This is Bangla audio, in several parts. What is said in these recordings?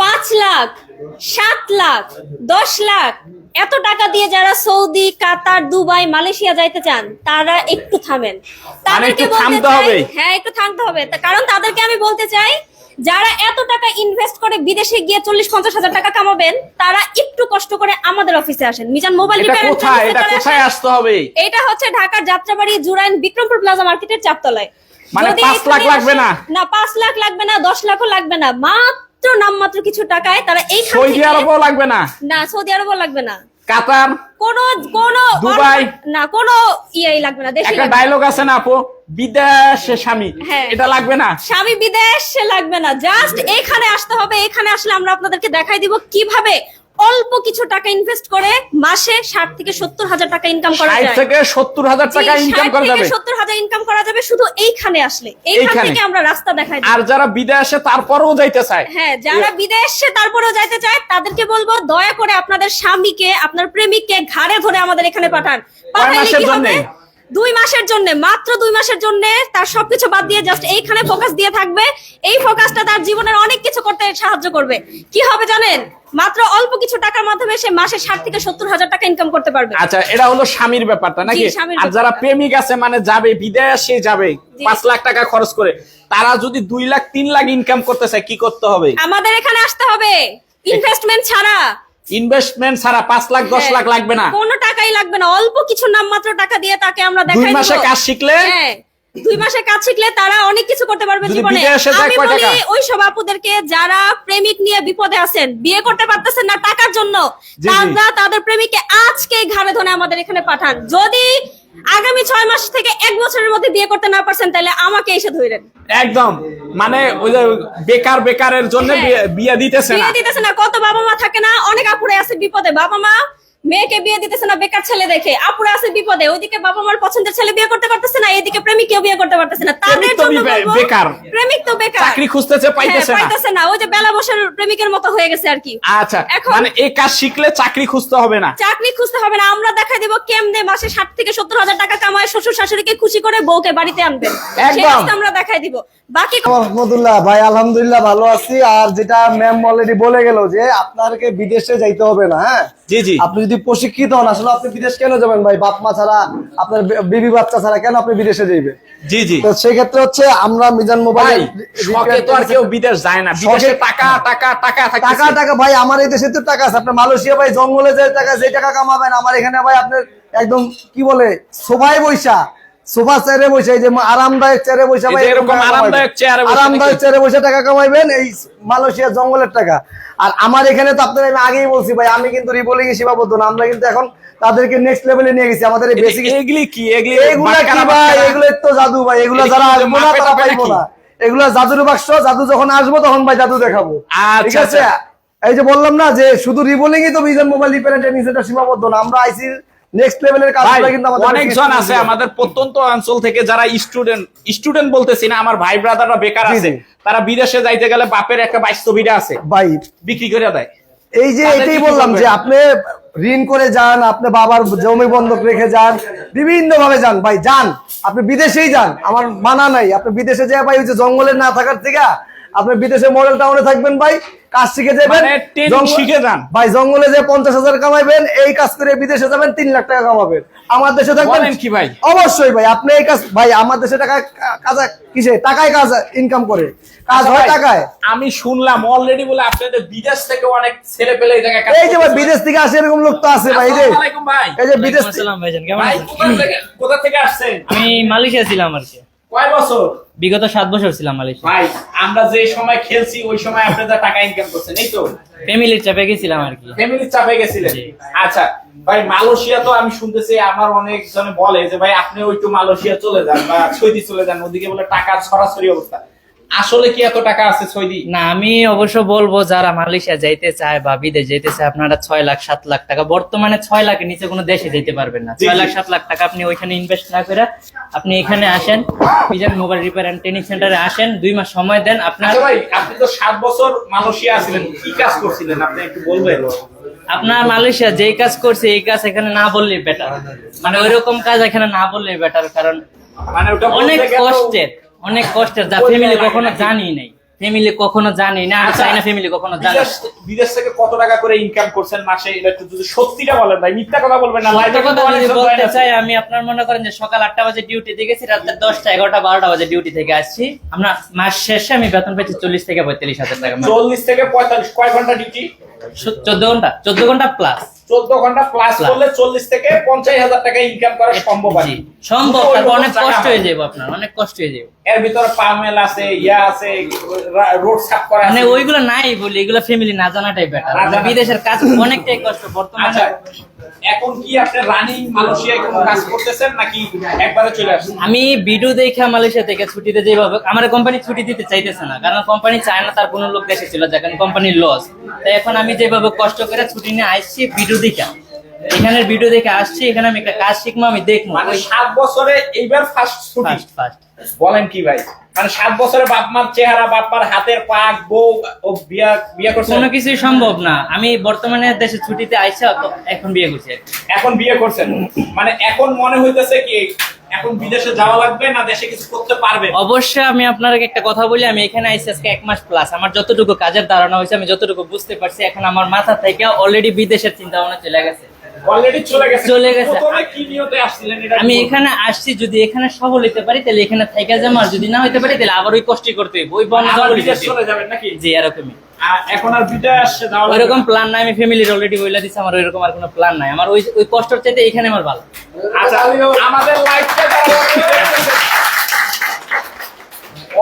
পাঁচ লাখ সাত লাখ দশ লাখ। এত টাকা দিয়ে যারা সৌদি কাতার দুবাই মালয়েশিয়া যাইতে চান তারা একটু থামেন। মানে একটু বলতে চাই-। হ্যাঁ একটু থামতে হবে। কারণ তাদেরকে আমি বলতে চাই যারা এত টাকা ইনভেস্ট করে বিদেশে গিয়ে চল্লিশ পঞ্চাশ হাজার টাকা কামাবেন তারা একটু কষ্ট করে আমাদের অফিসে আসেন। মিজান মোবাইল এটা রিপেয়ার এটা আসতে হবে? এটা হচ্ছে ঢাকার যাত্রাবাড়ি জুরাইন বিক্রমপুর প্লাজা মার্কেটের চারতলায়। মানে যদি পাঁচ লাখ লাগবে না? না পাঁচ লাখ লাগবে না দশ লাখও লাগবে না মাত্র নামমাত্র কিছু টাকায় তারা এই সৌদি আরবও লাগবে না না সৌদি আরবও লাগবে না কাতার কোন কোন দুবাই? না কোন ইয়েই লাগবে না দেশি একটা ডায়লগ আছে না আপু বিদেশে স্বামী হ্যাঁ। এটা লাগবে না স্বামী বিদেশে লাগবে না জাস্ট এখানে আসতে হবে এখানে আসলে আমরা আপনাদেরকে দেখাই দিব কীভাবে অল্প কিছু টাকা ইনভেস্ট করে মাসে ষাট থেকে সত্তর হাজার টাকা ইনকাম করা যায়। থেকে সত্তর হাজার টাকা ইনকাম করা যাবে। সত্তর হাজার ইনকাম করা যাবে শুধু এইখানে আসলে। এইখান থেকে আমরা রাস্তা দেখাই আর যারা বিদেশে তারপরেও যাইতে চায়। হ্যাঁ যারা বিদেশে তারপরেও যাইতে চায় তাদেরকে বলব দয়া করে আপনাদের স্বামীকে আপনার প্রেমিককে ঘাড়ে ধরে আমাদের এখানে পাঠান। পাঠাইলে কি হবে? দুই মাসের জন্য মাত্র দুই মাসের জন্য তার সবকিছু বাদ দিয়ে জাস্ট এইখানে ফোকাস দিয়ে থাকবে। এই ফোকাসটা তার জীবনের অনেক কিছু করতে সাহায্য করবে। কি হবে জানেন? মাত্র অল্প কিছু টাকার মাধ্যমে সে মাসে ষাট থেকে সত্তর হাজার টাকা ইনকাম করতে পারবে। আচ্ছা এটা হলো স্বামীর ব্যাপারটা নাকি? আর যারা প্রেমিক আছে মানে যাবে বিদেশে যাবে পাঁচ লাখ টাকা খরচ করে তারা যদি দুই লাখ তিন লাখ ইনকাম করতে চায় কি করতে হবে? আমাদের এখানে আসতে হবে। ইনভেস্টমেন্ট ছাড়া। ইনভেস্টমেন্ট ছাড়া পাঁচ লাখ দশ হ্যাঁ, লাখ লাগবে না। কোনো টাকাই লাগবে না। অল্প কিছু নামমাত্র টাকা দিয়ে তাকে আমরা দুই দিব মাসে কাজ শিখলে? হ্যাঁ। দুই মাসে কাজ শিখলে তারা অনেক কিছু করতে পারবে জীবনে। আমি বলি ওই সব আপুদেরকে যারা প্রেমিক নিয়ে বিপদে আছেন বিয়ে করতে পারতেছেন না টাকার জন্য। তারা তাদের প্রেমিককে আজকে ঘাড়ে ধরে আমাদের এখানে পাঠান। যদি আগামী ছয় মাস থেকে এক বছরের মধ্যে বিয়ে করতে না পারছেন তাহলে আমাকে এসে ধরেন। একদম। মানে ওই যে বেকার বেকারের জন্য হ্যাঁ। বিয়ে দিতেছে না। বিয়ে দিতেছে না। কত বাবা মা থাকে না অনেক আপুরে আছে বিপদে। বাবা মা মেয়েকে বিয়ে দিতেছে না বেকার ছেলে দেখে। আপুরে আছে বিপদে ওইদিকে বাবা মার পছন্দের ছেলে বিয়ে করতে পারতেছে না এদিকে প্রেমিককেও বিয়ে করতে পারতেছে না। তাদের জন্য বলব, বেকার। প্রেমিক তো বেকার। চাকরি খুঁজতেছে পাইতেছে হ্যাঁ, না। পাইতেছে না। ওই যে বেলা বসের প্রেমিকের মতো হয়ে গেছে আর কি। আচ্ছা এখন- মানে এই কাজ শিখলে চাকরি খুঁজতে হবে না। চাকরি খুঁজতে হবে না। আমরা দেখা দিব কেমনে মাসে ষাট থেকে সত্তর হাজার টাকা কামায় শ্বশুর শাশুড়িকে খুশি করে বউকে বাড়িতে আনবেন একদম। আমরা দেখাই দিব। বাকি রহমতুল্লাহ ভাই আলহামদুলিল্লাহ ভালো আছি। আর যেটা ম্যাম অলরেডি বলে গেল যে আপনাকে বিদেশে যাইতে হবে না হ্যাঁ? জি জি। আপনি যদি প্রশিক্ষিত হন আসলে আপনি বিদেশ কেন যাবেন ভাই? বাপ মা ছাড়া আপনার বিবি বাচ্চা ছাড়া কেন আপনি বিদেশে যাইবেন জি জি। তো সেই ক্ষেত্রে হচ্ছে আমরা মিজান মোবাইল শখে তো আর কেউ বিদেশ যায় না। বিদেশে টাকা টাকা টাকা টাকা টাকা ভাই আমার এই দেশে তো টাকা আছে। মালয়েশিয়া ভাই জঙ্গলে যে টাকা যে টাকা কামাবেন আমার এখানে ভাই আপনার একদম কি বলে সবাই বৈশা। সোফা চেয়ারে বসে যে আরামদায়ক চেয়ারে বসে আরামদায়ক চেয়ারে বসে টাকা কামাইবেন এই মালয়েশিয়া জঙ্গলের টাকা। আর আমার এখানে তো আপনার আমি আগেই বলছি ভাই আমি কিন্তু রিবোলিং এ সীমাবদ্ধ না আমরা কিন্তু এখন তাদেরকে নেক্সট লেভেলে নিয়ে গেছি আমাদের বেসিক এগুলি কি? এগুলি এগুলা কি ভাই? এগুলো তো জাদু ভাই এগুলো যারা আসব না তারা পাইবো না। এগুলো জাদুর বাক্স জাদু যখন আসব তখন ভাই জাদু দেখাবো। আচ্ছা, ঠিক আছে? আচ্ছা। এই যে বললাম না যে শুধু রিবোলিংই তো ভিজন মোবাইল রিপেয়ারেন্টের নিজেটা সীমাবদ্ধ না। আমরা আইসি নেক্সট লেভেলের কাজগুলো কিন্তু আমাদের অনেকজন আছে আমাদের প্রত্যন্ত অঞ্চল থেকে যারা স্টুডেন্ট স্টুডেন্ট বলতেছি না আমার ভাই ব্রাদাররা বেকার আছে। তারা বিদেশে যাইতে গেলে বাপের একটা বাস্তবিটা আছে। ভাই বিক্রি করে দেয়। এই যে এটাই বললাম যে আপনি ঋণ করে যান আপনি বাবার জমি বন্ধক রেখে যান বিভিন্ন ভাবে যান। ভাই যান। আপনি বিদেশেই যান। আমার মানা নাই। আপনি বিদেশে যায় ভাই ওই যে জঙ্গলে না থাকার থেকে আপনি বিদেশে মডেল টাউনে থাকবেন ভাই কাজ শিখে যাবেন মানে শিখে যান। ভাই জঙ্গলে যে পঞ্চাশ হাজার কামাইবেন এই কাজ করে বিদেশে যাবেন তিন লাখ টাকা কামাবেন। আমার দেশে থাকবেন কি ভাই? অবশ্যই ভাই আপনি এই কাজ ভাই আমার দেশে টাকা কাজ কিসে? টাকায় কাজ ইনকাম করে। কাজ হয় আচ্ছা টাকায়। আমি শুনলাম অলরেডি বলে আপনাদের বিদেশ থেকে অনেক ছেলে পেলে এই জায়গায় এই যে ভাই বিদেশ থেকে আসে এরকম লোক তো আছে ভাই এই যে ভাই। এই যে বিদেশ কোথা থেকে আসছেন? আমি মালয়েশিয়া ছিলাম আর কি। কয় বছর? বিগত সাত বছর ছিলাম মালয়েশিয়া। ভাই আমরা যে সময় খেলছি ওই সময় আপনারা টাকা ইনকাম করছেন এই তো? ফ্যামিলির চাপে গেছিলাম আর কি। ফ্যামিলির চাপে গেছিলেন? আচ্ছা ভাই মালয়েশিয়া তো আমি শুনতেছি আমার অনেক জনে বলে যে ভাই আপনি ওই তো মালয়েশিয়া চলে যান বা সৌদি চলে যান ওদিকে বলে টাকা সরাসরি অবস্থা। আসলে কি এত টাকা আছে সৌদি? না আমি অবশ্য বলব যারা মালয়েশিয়া যাইতে চায় বা বিদেশ যাইতে চায় আপনারা ছয় লাখ সাত লাখ টাকা বর্তমানে ছয় লাখের নিচে কোনো দেশে যেতে পারবেন না। ছয় লাখ সাত লাখ টাকা আপনি ওইখানে ইনভেস্ট না করে আপনি এখানে আসেন Bijan mobile repair and training সেন্টারে আসেন দুই মাস সময় দেন আপনার আচ্ছা ভাই আপনি তো সাত বছর মালয়েশিয়া আছিলেন কি কাজ করছিলেন? আপনি একটু বলবেন। আপনার মালয়েশিয়া যেই কাজ করছে এই কাজ এখানে না বললেই বেটার মানে ওইরকম কাজ এখানে না বললেই বেটার কারণ মানে অনেক কষ্টের। অনেক কষ্টের যা ফ্যামিলি কখনো জানি নাই। ফ্যামিলি কখনো জানি না আমি আচ্ছা, চাই না ফ্যামিলি কখনো জানি। বিদেশ থেকে কত টাকা করে ইনকাম করছেন মাসে? এটা একটু যদি সত্যিটা বলেন ভাই মিথ্যা কথা বলবেন না। লাইভে কথা জন বলতে চাই আমি আপনার মনে করেন যে সকাল আটটা বাজে ডিউটিতে গেছি রাত দশটা এগারোটা বারোটা বাজে ডিউটি থেকে আসছি। আমরা মাস শেষে আমি বেতন পেয়েছি চল্লিশ থেকে পঁয়তাল্লিশ হাজার টাকা। মাসে। চল্লিশ থেকে পঁয়তাল্লিশ কয় ঘণ্টা ডিউটি চোদ্দ ঘণ্টা চোদ্দ ঘণ্টা প্লাস চোদ্দ ঘণ্টা প্লাস করলে চল্লিশ থেকে পঞ্চাশ হাজার টাকা ইনকাম করা সম্ভব আছে সম্ভব অনেক কষ্ট হয়ে। যাবে আপনার অনেক কষ্ট হয়ে যাবে। এর ভিতরে পামেল আছে ইয়া আছে রোড সাফ করা মানে ওইগুলো নাই বলি এগুলো ফ্যামিলি না জানাটাই বেটার বিদেশের কাজ অনেকটাই কষ্ট বর্তমানে আচ্ছা এখন কি আপনি রানিং মালয়েশিয়ায় কোনো কাজ করতেছেন নাকি একবারে চলে আসছেন? আমি ভিডিও দেখে মালয়েশিয়া থেকে ছুটিতে যেভাবে আমার কোম্পানি ছুটি দিতে চাইতেছে না, কারণ কোম্পানি চায় না তার কোনো লোক দেশে ছিল যায় কোম্পানির লস তাই এখন আমি যেভাবে কষ্ট করে ছুটি নিয়ে আসছি, ভিডিও দেখে। এখানের ভিডিও দেখে আসছি এখানে আমি একটা কাজ শিখব আমি দেখব। মানে সাত বছরে এইবার ফার্স্ট ফার্স্ট ফার্স্ট বলেন কি ভাই? মানে সাত বছরে বাপ মার চেহারা বাপ মার হাতের পাক বউ ও বিয়া বিয়া করছে? কোনো কিছুই সম্ভব না। আমি বর্তমানে দেশে ছুটিতে আইসা তো এখন বিয়ে করছি এখন বিয়ে করছেন। মানে এখন মনে হইতেছে কি এখন বিদেশে যাওয়া লাগবে না দেশে কিছু করতে পারবে? অবশ্যই আমি আপনাকে একটা কথা বলি আমি এখানে আইসি আজকে এক মাস প্লাস আমার যতটুকু কাজের ধারণা হয়েছে আমি যতটুকু বুঝতে পারছি এখন আমার মাথা থেকে অলরেডি বিদেশের চিন্তা ভাবনা চলে গেছে। চলে গেছে। আমি এখানে আসছি যদি এখানে সফল হইতে পারি তাহলে এখানে থেকে যাব আর যদি না হইতে পারি তাহলে আবার ওই করতে হইব ওই চলে যাবেন নাকি? জি এরকমই। এখন আর বিদেশ আসছে ওইরকম প্ল্যান নাই আমি ফ্যামিলির অলরেডি বইলা দিচ্ছি আমার ওইরকম আর কোনো প্ল্যান নাই। আমার ওই ওই কষ্টর চাইতে এখানে আমার ভালো। আচ্ছা আমাদের যারা দেখতেছেন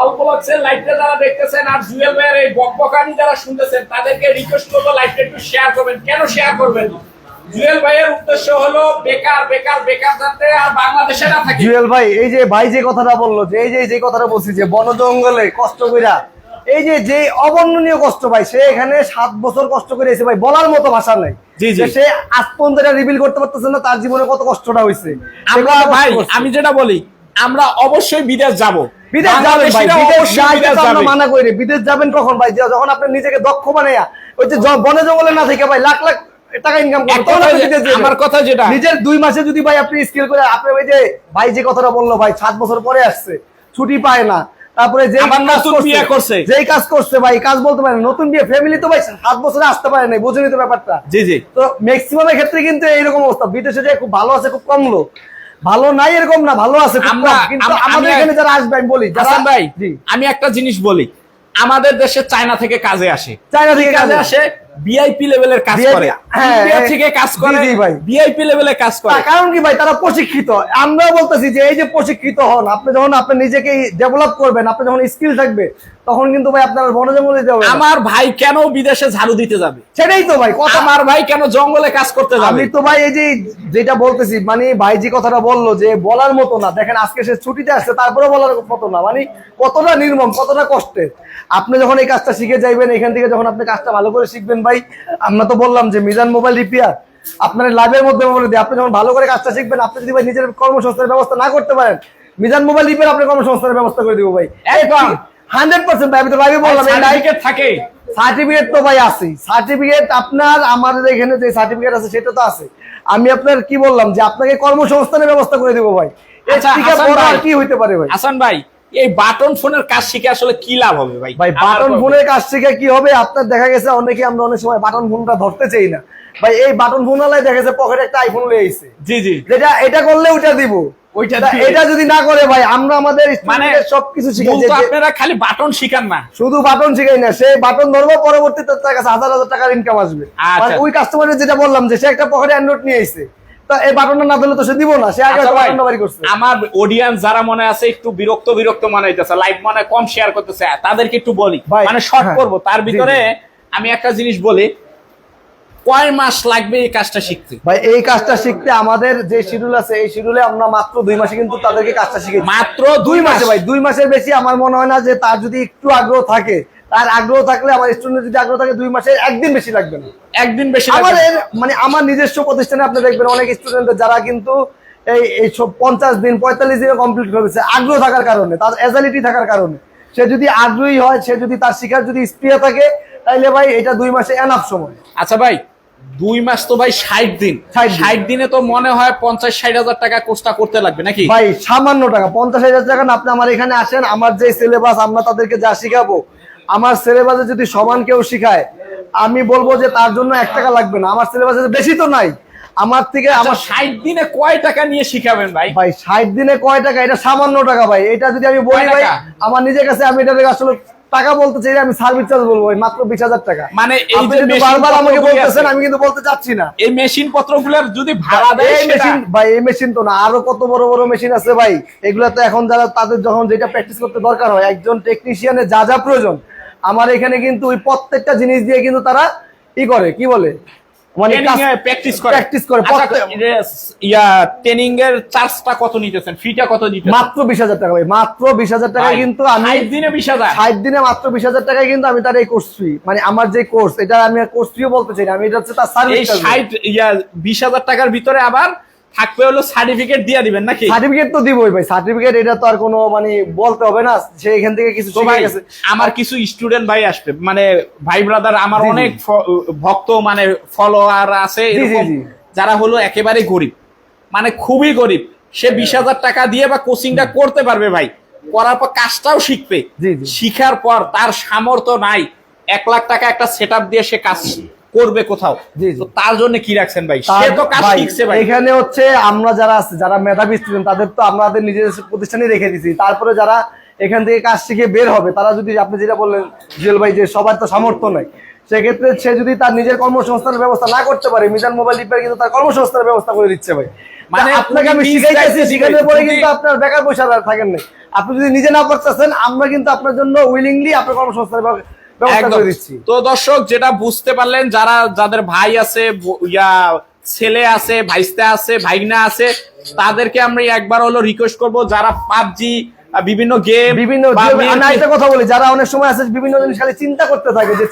অল্প লাগছে লাইভটা যারা দেখতেছেন আর জুয়েল ভাইয়ের এই বকবকানি যারা শুনতেছেন তাদেরকে রিকোয়েস্ট করব লাইভটা একটু শেয়ার করবেন। কেন শেয়ার করবেন? জুয়েল ভাইয়ের উদ্দেশ্য হলো বেকার বেকার বেকার যাতে আর বাংলাদেশে না থাকে। জুয়েল ভাই এই যে ভাই যে কথাটা বলল যে এই যে যে কথাটা বলছি যে বন জঙ্গলে কষ্ট কইরা এই যে যে অবর্ণনীয় কষ্ট ভাই সে এখানে সাত বছর কষ্ট করে এসে ভাই বলার মতো ভাষা নাই। জি, জি। যে সে আজ পর্যন্ত এটা রিভিল করতে পারতেছে না তার জীবনে কত কষ্টটা হয়েছে আমরা ভাই। আমি যেটা বলি আমরা অবশ্যই বিদেশ যাব। বিদেশ যাবেন ভাই বিদেশ যাইতে যাবে। মানা করি বিদেশ যাবেন কখন ভাই? যখন আপনি নিজেকে দক্ষ বানাইয়া ওই যে বনে জঙ্গলে না থেকে ভাই লাখ লাখ টাকা ইনকাম আমার কথা যেটা নিজের দুই মাসে যদি ভাই আপনি স্কিল করে আপনি ওই যে ভাই যে কথাটা বলল ভাই সাত বছর পরে আসছে ছুটি পায় না তারপরে যে বিয়ে করছে। যেই কাজ করছে ভাই কাজ বলতে পারে নতুন বিয়ে ফ্যামিলি তো ভাই সাত বছরে আসতে পারে নাই বুঝেনি তো ব্যাপারটা। জি জি। তো ম্যাক্সিমাম ক্ষেত্রে কিন্তু এইরকম অবস্থা বিদেশে যে খুব ভালো আছে খুব কম লোক। ভালো নাই এরকম না ভালো আছে আমরা- কিন্তু আমাদের আমি- এখানে যারা আসবে আমি বলি হাসান ভাই আমি একটা জিনিস বলি আমাদের দেশে চায়না থেকে কাজে আসে। চায়না থেকে কাজে আসে। ভিআইপি লেভেলের কাজ করে। হ্যাঁ, ইন্ডিয়া থেকে কাজ করে ভাই। ভিআইপি লেভেলে কাজ করে। কারণ কি ভাই? তারা প্রশিক্ষিত। আমরা বলতেছি যে এই যে প্রশিক্ষিত হন আপনি যখন আপনি নিজেকে ডেভেলপ করবেন আপনি যখন স্কিল থাকবে তখন কিন্তু ভাই আপনার বন জঙ্গলে যেতে হবে আমার ভাই কেন বিদেশে ঝাড়ু দিতে যাবে? সেটাই তো ভাই কথা আমার ভাই কেন জঙ্গলে কাজ করতে যাবে? আমি তো ভাই এই যে যেটা বলতেছি মানে ভাই যে কথাটা বলল যে বলার মতো না দেখেন আজকে সে ছুটিতে আসছে তারপরে বলার মতো না মানে কতটা নির্মম কতটা কষ্টের। আপনি যখন এই কাজটা শিখে যাইবেন এখান থেকে যখন আপনি কাজটা ভালো করে শিখবেন ভাই আমরা তো বললাম যে মিজান মোবাইল রিপেয়ার আপনার লাভের মধ্যে বলে দিই আপনি যখন ভালো করে কাজটা শিখবেন আপনি যদি ভাই নিজের কর্মসংস্থানের ব্যবস্থা না করতে পারেন মিজান মোবাইল রিপেয়ার আপনি কর্মসংস্থানের ব্যবস্থা করে দিব ভাই। একদম। হান্ড্রেড পার্সেন্ট ভাই আমি তো লাইভে বললাম সার্টিফিকেট থাকে। সার্টিফিকেট তো ভাই আছে। সার্টিফিকেট আপনার আমাদের এখানে যে সার্টিফিকেট আছে সেটা তো আছে। আমি আপনার কি বললাম যে আপনাকে কর্মসংস্থানের ব্যবস্থা করে দেবো ভাই। আচ্ছা। কি হইতে পারে ভাই? হাসান ভাই এই বাটন ফোনের কাজ শিখে আসলে কি লাভ হবে ভাই? ভাই বাটন ফোনের কাজ শিখে কি হবে? আপনার দেখা গেছে অনেকে আমরা অনেক সময় বাটন ফোনটা ধরতে চাই না। ভাই এই বাটন ফোন আলাই দেখা গেছে পকেটে একটা আইফোন আইছে জি জি। যেটা এটা করলে ওইটা দিব। ওইটা এটা যদি না করে ভাই আমরা আমাদের মানে সবকিছু শিখে মূলত আপনারা খালি বাটন শিখান না। শুধু বাটন শিখাই না বাটন ধরবো পরবর্তীতে তার কাছে হাজার হাজার টাকার ইনকাম আসবে। আচ্ছা। ওই কাস্টমারের যেটা বললাম যে সে একটা পকেটে অ্যান্ড্রয়েড নিয়ে আইছে তা এই বাটনটা না ধরলে তো সে দিব না সে আগে আচ্ছা বাটনটা বাড়ি করছে। আমার অডিয়েন্স যারা মনে আছে একটু বিরক্ত বিরক্ত মনে হইতেছে লাইভ মনে কম শেয়ার করতেছে তাদেরকে একটু বলি মানে শর্ট হ্যাঁ, করব। তার ভিতরে আমি একটা জিনিস বলি কয় মাস লাগবে এই কাজটা শিখতে? ভাই এই কাজটা শিখতে আমাদের যে শিডিউল আছে এই শিডিউলে আমরা মাত্র দুই মাসে কিন্তু তাদেরকে কাজটা শিখে মাত্র দুই মাসে ভাই দুই মাসের বেশি আমার মনে হয় না যে তার যদি একটু আগ্রহ থাকে তার আগ্রহ থাকলে আমার স্টুডেন্ট যদি আগ্রহ থাকে দুই মাসে একদিন বেশি লাগবে না। একদিন বেশি। আমাদের মানে আমার নিজস্ব প্রতিষ্ঠানে আপনি দেখবেন অনেক স্টুডেন্ট যারা কিন্তু এই এই সব পঞ্চাশ দিন পঁয়তাল্লিশ দিনে কমপ্লিট করেছে আগ্রহ থাকার কারণে তার এজালিটি থাকার কারণে। সে যদি আগ্রহী হয় সে যদি তার শিখার যদি স্প্রিয়া থাকে তাইলে ভাই এটা দুই মাসে এনাফ সময়। আচ্ছা ভাই দুই মাস তো ভাই ষাট দিন। ষাট দিনে। তো মনে হয় পঞ্চাশ ষাট হাজার টাকা কোর্সটা করতে লাগবে নাকি? ভাই সামান্য টাকা পঞ্চাশ হাজার টাকা আপনি আমার এখানে আসেন আমার যে সিলেবাস আমরা তাদেরকে যা শিখাবো। আমার সিলেবাসে যদি সমান কেউ শিখায় আমি বলব যে তার জন্য এক টাকা লাগবে না। আমার সিলেবাসে বেশি তো নাই। আমার থেকে আমার আমার ষাট দিনে কয় টাকা নিয়ে শিখাবেন ভাই? ভাই ষাট দিনে কয় টাকা? এটা সামান্য টাকা ভাই। এটা যদি আমি বলি ভাই আমার নিজের কাছে আমি এটা আসলে টাকা বলতে চাই আমি সার্ভিস চার্জ বলব মাত্র বিশ হাজার টাকা। মানে এই যে বারবার আমাকে বলতেছেন আমি কিন্তু বলতে চাচ্ছি না। এই মেশিন পত্রগুলোর যদি ভাড়া দেয় এই মেশিন ভাই এই মেশিন তো না আরও কত বড় বড় মেশিন আছে ভাই। এগুলা তো এখন যারা তাদের যখন যেটা প্র্যাকটিস করতে দরকার হয় একজন টেকনিশিয়ানের যা যা প্রয়োজন। আমার এখানে কিন্তু ওই প্রত্যেকটা জিনিস দিয়ে কিন্তু তারা ই করে কি বলে? মানে ট্রেনিং এ প্র্যাকটিস করে। প্র্যাকটিস করে। আচ্ছা, প্রত্যেক- এটা- ইয়া ট্রেনিং এর চার্জটা কত নিতেছেন? ফিটা কত দিতেছেন? মাত্র বিশ হাজার টাকা ভাই মাত্র বিশ হাজার টাকা কিন্তু আমি দিনে দিনে মাত্র বিশ হাজার টাকায় কিন্তু আমি তার এই কোর্স ফি মানে আমার যে কোর্স এটা আমি কোর্স ফিও বলতে চাই না আমি এটা হচ্ছে তার এই সার্ভিস ইয়া বিশ হাজার টাকার ভিতরে আবার থাকবে হলো সার্টিফিকেট দিয়ে দিবেন নাকি? সার্টিফিকেট তো দিবই ভাই সার্টিফিকেট এটা তো আর কোনো মানে বলতে হবে না সে এখান থেকে কিছু ভাই আমার কিছু স্টুডেন্ট ভাই আসবে মানে ভাই ব্রাদার আমার। অনেক ভক্ত মানে ফলোয়ার আছে। যারা হলো একেবারে গরিব মানে খুবই গরিব। সে বিশ হাজার টাকা দিয়ে বা কোচিংটা করতে পারবে ভাই। করার পর কাজটাও শিখবে। শিখার পর তার সামর্থ্য নাই। এক লাখ টাকা একটা সেট দিয়ে সে কাজ করবে কোথাও? তার জন্য কি রাখছেন ভাই? সে তো কাজ শিখছে ভাই। এখানে হচ্ছে আমরা যারা আছে যারা মেধাবী স্টুডেন্ট তাদের তো আমাদের নিজের প্রতিষ্ঠানে রেখে দিছি। তারপরে যারা এখান থেকে কাজ শিখে বের হবে তারা যদি আপনি যেটা বললেন জুয়েল ভাই যে সবার তো সামর্থ্য নাই সেক্ষেত্রে সে যদি তার নিজের কর্মসংস্থানের ব্যবস্থা না করতে পারে মিজান মোবাইল রিপেয়ার কিন্তু তার কর্মসংস্থানের ব্যবস্থা করে দিচ্ছে ভাই। মানে আপনাকে আমি শিখাইতেছি শিখানোর পরে কিন্তু আপনার বেকার পয়সা থাকেন নাই। আপনি যদি নিজে না করতেছেন আমরা কিন্তু আপনার জন্য উইলিংলি আপনার কর্মসংস্থানের তো দর্শক যেটা বুঝতে পারলেন যারা যাদের ভাই আছে ইয়া ছেলে আছে ভাইস্তা আছে ভাইগনা আছে তাদেরকে আমরা একবার হলো রিকোয়েস্ট করব। যারা পাবজি বিভিন্ন গেম বিভিন্ন একটা কথা বলি যারা অনেক সময় আছে বিভিন্ন জিনিস খালি চিন্তা করতে থাকে যে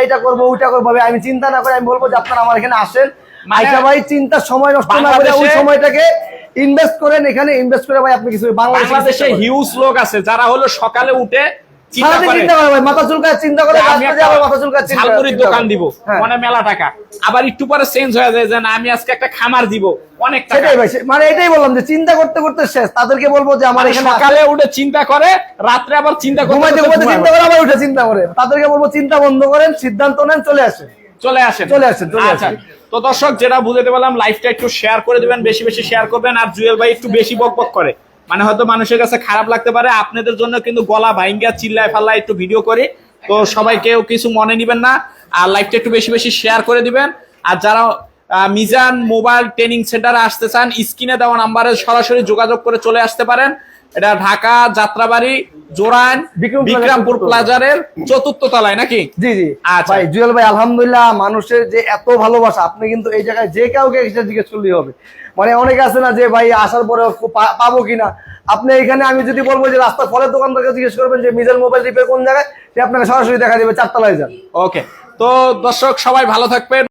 এইটা করব ওইটা করব আমি চিন্তা না করে আমি বলব যে আপনারা আমার এখানে আসেন। মানে আইটা ভাই চিন্তার সময় নষ্ট না করে ওই সময়টাকে ইনভেস্ট করেন এখানে ইনভেস্ট করে ভাই আপনি কিছু বাংলাদেশে হিউজ লোক আছে যারা হলো সকালে উঠে চিন্তা সারাদিন করে। চিন্তা করে ভাই মাথা চুলকায় চিন্তা করে যে আমি রাস্তায় একটা যাব, মাথা চুলকায় চিন্তা ঝালমুড়ির চিন্তা দোকান দিব হ্যাঁ। মানে মেলা টাকা। আবার একটু পরে চেঞ্জ হয়ে যায় যে না আমি আজকে একটা খামার দিব অনেক সেটাই মানে এটাই বললাম যে চিন্তা করতে করতে শেষ। তাদেরকে বলব যে আমার মানে এখানে সকালে উঠে চিন্তা করে রাত্রে আবার চিন্তা করে আবার উঠে চিন্তা করে। তাদেরকে বলব চিন্তা বন্ধ করেন সিদ্ধান্ত নেন চলে আসেন। চলে আসেন। চলে আসেন, চলে আচ্ছা। আসেন। তো দর্শক যেটা বুঝতে পারলাম লাইভটা একটু শেয়ার করে দিবেন বেশি বেশি শেয়ার করবেন আর জুয়েল ভাই একটু বেশি বক বক করে। মানে হয়তো মানুষের কাছে খারাপ লাগতে পারে, আপনাদের জন্য কিন্তু গলা ভাইঙ্গা, চিল্লায় ফাল্লা একটু ভিডিও করে। তো সবাই কেউ কিছু মনে নিবেন না, আর লাইকটা একটু বেশি বেশি শেয়ার করে দিবেন। আর যারা মিজান মোবাইল ট্রেনিং সেন্টারে আসতে চান স্ক্রিনে দেওয়া নাম্বারে সরাসরি যোগাযোগ করে চলে আসতে পারেন। এটা ঢাকা যাত্রাবাড়ি জোরান বিক্রমপুর প্লাজারের চতুর্থ তলায় নাকি? জি জি। আচ্ছা। ভাই জুয়েল ভাই আলহামদুলিল্লাহ মানুষের যে এত ভালোবাসা আপনি কিন্তু এই জায়গায় যে কাউকে এটা জিজ্ঞেস করলেই হবে। মানে অনেকে আছে না যে ভাই আসার পরে পাবো কিনা? আপনি এখানে আমি যদি বলব যে রাস্তার ফলের দোকানদারকে জিজ্ঞেস করবেন যে মিজান মোবাইল রিপেয়ার কোন জায়গায় সে আপনাকে সরাসরি দেখা দেবে চারতলায় যান। ওকে। তো দর্শক সবাই ভালো থাকবেন।